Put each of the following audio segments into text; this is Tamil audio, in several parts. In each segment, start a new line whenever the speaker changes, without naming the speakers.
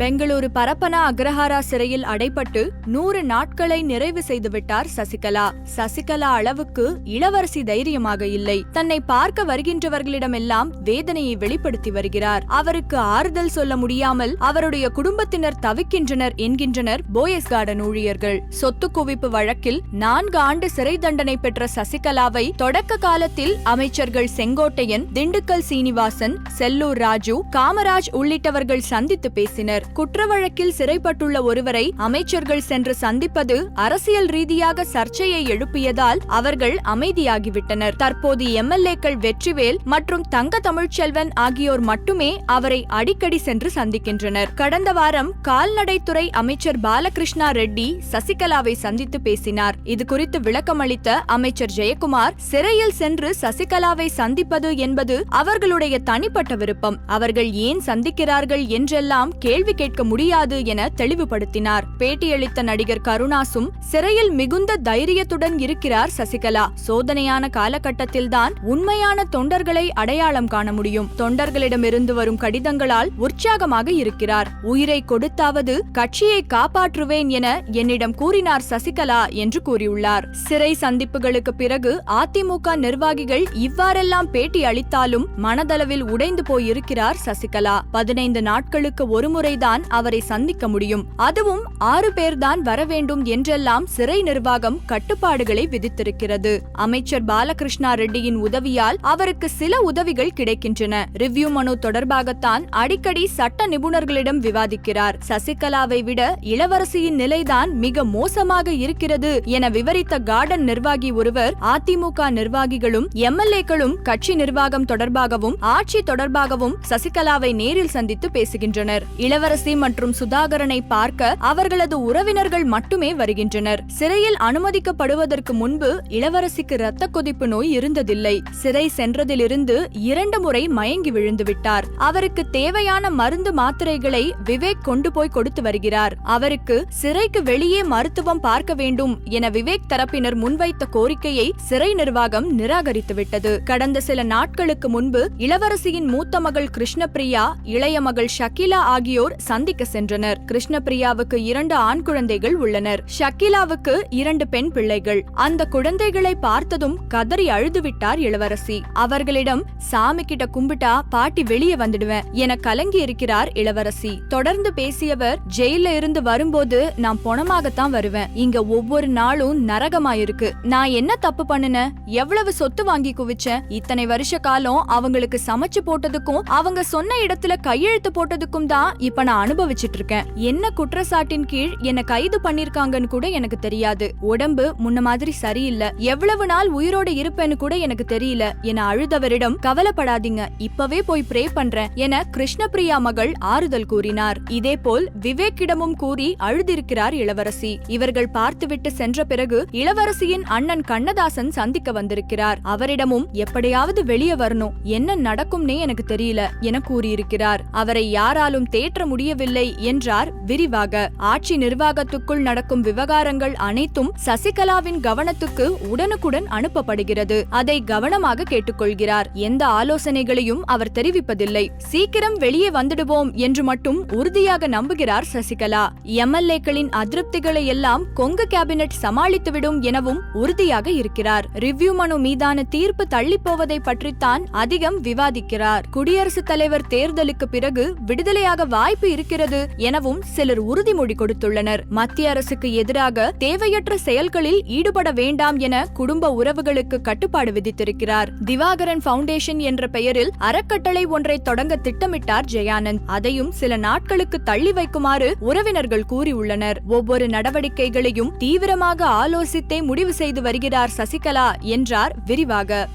பெங்களூரு பரப்பனா அக்ரஹாரா சிறையில் அடைப்பட்டு நூறு நாட்களை நிறைவு செய்துவிட்டார் சசிகலா. சசிகலா அளவுக்கு இளவரசி தைரியமாக இல்லை. தன்னை பார்க்க வருகின்றவர்களிடமெல்லாம் வேதனையை வெளிப்படுத்தி வருகிறார். அவருக்கு ஆறுதல் சொல்ல முடியாமல் அவருடைய குடும்பத்தினர் தவிக்கின்றனர் என்கின்றனர் போயஸ் கார்டன் ஊழியர்கள். சொத்து குவிப்பு வழக்கில் நான்கு ஆண்டு சிறை தண்டனை பெற்ற சசிகலாவை தொடக்க காலத்தில் அமைச்சர்கள் செங்கோட்டையன் திண்டுக்கல் சீனிவாசன் செல்லூர் ராஜு காமராஜ் உள்ளிட்டவர்கள் சந்தித்து பேசினர். குற்ற வழக்கில் சிறைப்பட்டுள்ள ஒருவரை அமைச்சர்கள் சென்று சந்திப்பது அரசியல் ரீதியாக சர்ச்சையை எழுப்பியதால் அவர்கள் அமைதியாகிவிட்டனர். தற்போது எம்எல்ஏக்கள் வெற்றிவேல் மற்றும் தங்க தமிழ்ச்செல்வன் ஆகியோர் மட்டுமே அவரை அடிக்கடி சென்று சந்திக்கின்றனர். கடந்த வாரம் கால்நடைத்துறை அமைச்சர் பாலகிருஷ்ணா ரெட்டி சசிகலாவை சந்தித்து பேசினார். இது குறித்து விளக்கமளித்த அமைச்சர் ஜெயக்குமார் சிறையில் சென்று சசிகலாவை சந்திப்பது என்பது அவர்களுடைய தனிப்பட்ட விருப்பம். அவர்கள் ஏன் சந்திக்கிறார்கள் என்றெல்லாம் கேள்வி கேட்க முடியாது என தெளிவுபடுத்தினார். பேட்டியளித்த நடிகர் கருணாசும் சிறையில் மிகுந்த தைரியத்துடன் இருக்கிறார் சசிகலா. சோதனையான காலகட்டத்தில்தான் உண்மையான தொண்டர்களை அடையாளம் காண முடியும். தொண்டர்களிடமிருந்து வரும் கடிதங்களால் உற்சாகமாக இருக்கிறார். உயிரை கொடுத்தாவது கட்சியை காப்பாற்றுவேன் என என்னிடம் கூறினார் சசிகலா என்று கூறியுள்ளார். சிறை சந்திப்புகளுக்கு பிறகு அதிமுக நிர்வாகிகள் இவ்வாறெல்லாம் பேட்டி அளித்தாலும் மனதளவில் உடைந்து போயிருக்கிறார் சசிகலா. பதினைந்து நாட்களுக்கு ஒருமுறைதான் அவரை சந்திக்க முடியும். அதுவும் ஆறு பேர்தான் வர வேண்டும் என்றெல்லாம் சிறை நிர்வாகம் கட்டுப்பாடுகளை விதித்திருக்கிறது. அமைச்சர் பாலகிருஷ்ணா ரெட்டியின் உதவியால் அவருக்கு சில உதவிகள் கிடைக்கின்றன. ரிவ்யூ மனு தொடர்பாகத்தான் அடிக்கடி சட்ட நிபுணர்களிடம் விவாதிக்கிறார். சசிகலாவை விட இளவரசியின் நிலைதான் மிக மோசமாக இருக்கிறது என விவரித்த கார்டன் நிர்வாகி ஒருவர் அதிமுக நிர்வாகிகளும் எம்எல்ஏக்களும் கட்சி நிர்வாகம் தொடர்பாகவும் ஆட்சி தொடர்பாகவும் சசிகலாவை நேரில் சந்தித்து பேசுகின்றனர். இளவரசி மற்றும் சுதாகரனை பார்க்க அவர்களது உறவினர்கள் மட்டுமே வருகின்றனர். சிறையில் அனுமதிக்கப்படுவதற்கு முன்பு இளவரசிக்கு இரத்த கொதிப்பு நோய் இருந்ததில்லை. சிறை சென்றதிலிருந்து இரண்டு முறை மயங்கி விழுந்துவிட்டார். அவருக்கு தேவையான மருந்து மாத்திரைகளை விவேக் கொண்டு போய் கொடுத்து வருகிறார். அவருக்கு சிறைக்கு வெளியே மருத்துவம் பார்க்க வேண்டும் என விவேக் தரப்பினர் முன்வைத்த கோரிக்கையை சிறை நிர்வாகம் நிராகரித்துவிட்டது கடந்த சில நாட்களுக்கு முன்பு இளவரசியின் மூத்த மகள் கிருஷ்ணபிரியா இளைய மகள் ஷக்கிலா ஆகியோர் சந்திக்க சென்றனர். கிருஷ்ணபிரியாவுக்கு இரண்டு ஆண் குழந்தைகள் உள்ளனர். ஷக்கிலாவுக்கு இரண்டு பெண் பிள்ளைகள். அந்த குழந்தைகளை பார்த்ததும் கதறி அழுதுவிட்டார் இளவரசி. அவர்களிடம் சாமி கிட்ட கும்பிட்டா பாட்டி வெளியே வந்துடுவேன் என கலங்கி இருக்கிறார் இளவரசி. தொடர்ந்து பேசியவர் ஜெயில இருந்து வரும்போது நான் பொணமாகத்தான் வருவேன். இங்க ஒவ்வொரு நாளும் நரகமாயிருக்கு. நான் என்ன தப்பு பண்ணுன? எவ்வளவு சொத்து வாங்கி குவிச்சேன்? இத்தனை வருஷ காலம் அவங்களுக்கு சமைச்சு போட்டதுக்கும் அவங்க சொன்ன இடத்துல கையெழுத்து போட்டதுக்கும் தான் இப்ப நான் அனுபவிச்சிட்டு இருக்கேன் என்ன குற்றச்சாட்டின் கீழ் என்ன கைது பண்ணிருக்காங்கன்னு கூட எனக்கு தெரியாது. உடம்பு முன்ன மாதிரி சரியில்லை. எவ்வளவு நாள் உயிரோட இருப்பேன்னு கூட எனக்கு தெரியல. என அழுதவரிடம் கவலைப்படாதீங்க. இப்பவே போய் ப்ரே பண்றேன் என கிருஷ்ணபிரியா மகள் ஆறுதல் கூறினார். இதே போல் விவேக்கிடமும் கூறி அழுதிருக்கிறார் இளவரசி. இவர்கள் பார்த்துவிட்டு சென்ற பிறகு இளவரசியின் அண்ணன் கண்ணதாசன் சந்திக்க வந்திருக்கிறார். அவரிடமும் எப்படியாவது வெளியே வரணும். என்ன நடக்கும்னே எனக்கு தெரியல என கூறியிருக்கிறார். அவரை யாராலும் தேற்ற முடியவில்லை என்றார். விரிவாக ஆட்சி நிர்வாகத்துக்குள் நடக்கும் விவகாரங்கள் அனைத்தும் சசிகலாவின் கவனத்துக்கு உடனுக்குடன் அனுப்பப்படுகிறது. அதை கவனமாக கேட்டுக்கொள்கிறார். எந்த ஆலோசனைகளையும் அவர் தெரிவிப்பதில்லை. சீக்கிரம் வெளியே வந்துடுவோம் என்று மட்டும் உறுதியாக நம்புகிறார் சசிகலா. எம்எல்ஏக்களின் அதிருப்திகளை எல்லாம் கொங்கு கேபினெட் சமாளித்துவிடும் எனவும் உறுதியாக இருக்கிறார். ரிவ்யூ மனு மீதான தீர்ப்பு தள்ளிப்போவதை பற்றித்தான் அதிகம் விவாதிக்கிறார். குடியரசுத் தலைவர் தேர்தலுக்கு பிறகு விடுதலையாக வாய்ப்பு இருக்கிறது எனவும் சிலர் உறுதிமொழி கொடுத்துள்ளனர். மத்திய அரசுக்கு எதிராக தேவையற்ற செயல்களில் ஈடுபட வேண்டாம் என குடும்ப உறவுகளுக்கு கட்டுப்பாடு விதித்திருக்கிறார். திவாகரன் பவுண்டேஷன் என்ற பெயரில் அறக்கட்டளை ஒன்றை தொடங்க திட்டமிட்டார் ஜெயானந்த். அதையும் சில நாட்களுக்கு தள்ளி வைக்குமாறு உறவினர்கள் கூறியுள்ளனர். ஒவ்வொரு நடவடிக்கைகளையும் தீவிரமாக ஆலோசித்தே முடிவு செய்து வருகிறார் சசிகலா என்றார் விரிவாக.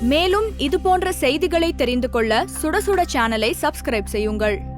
மேலும் இதுபோன்ற செய்திகளை தெரிந்து கொள்ள சுட சுட சேனலை சப்ஸ்கிரைப் செய்யுங்கள்.